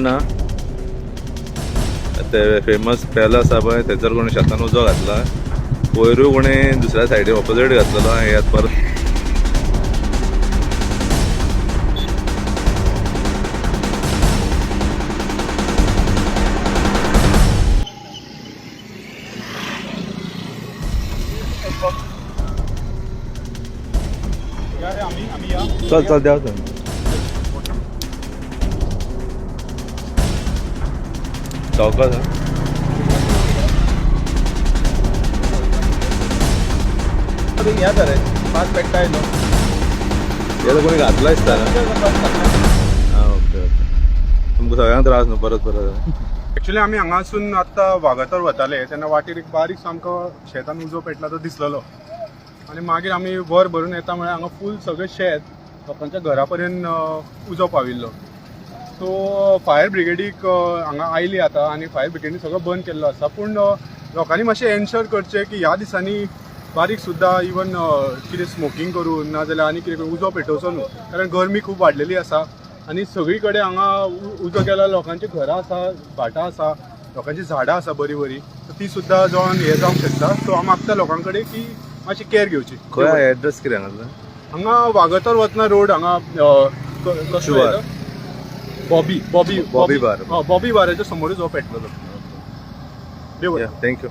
ना. ते famous palace आसा पळय थंयसर कोणी शेतान उजो घातला. वयरूय कोणी दुसऱ्या सायडीन ऑपोजीट घातलेलो यात परत. चल चल द्या चौकात हा. या तर पाच पेट्टा आयलो याला कोणी घातला दिसता ना हा। Okay okay. तुमकां सगळ्यांक त्रास न्हू परत परत। ऍक्च्युली आमी हांगासून आत्तां वागातोर वताले. तेन्ना वाटेर एक बारीक आमकां शेतान उजो पेटला तो दिसलेलो. आनी मागीर आमी वर भरून येता म्हळ्यार हांगा फूल सगळें शेत लोकांच्या घरा पर्यंत उजो पाविल्लो. सो फायर ब्रिगेडीक हांगा आयली आतां आनी फायर ब्रिगेडीन सगळो बंद केल्लो आसा पूण लोकांनी मातशें एन्श्योर करचें की ह्या दिसांनी बारीक सुद्दां इवन कितें स्मोकींग करून नाजाल्यार आनी कितें करून उजो पेटोवचो न्हू. कारण गरमी खूब वाडलेली आसा आनी सगळी कडेन हांगा उजो केल्यार लोकांची घरां आसा भाटां आसा लोकांची झाडां आसा बरीं बरीं. सो ती सुद्दां जावन हें जावंक शकता. सो हांव मागता लोकां कडेन की मातशी कॅर घेवची. खंय एड्रेस कितें हांगा हांगा वागातोर वतना रोड हांगा अ, क- कसलो शिवार. येता? बॉबी बॉबी बॉबी बार. बॉबी बाराच्या समोरूच हो पेटलेलो देव बरें. थँक्यू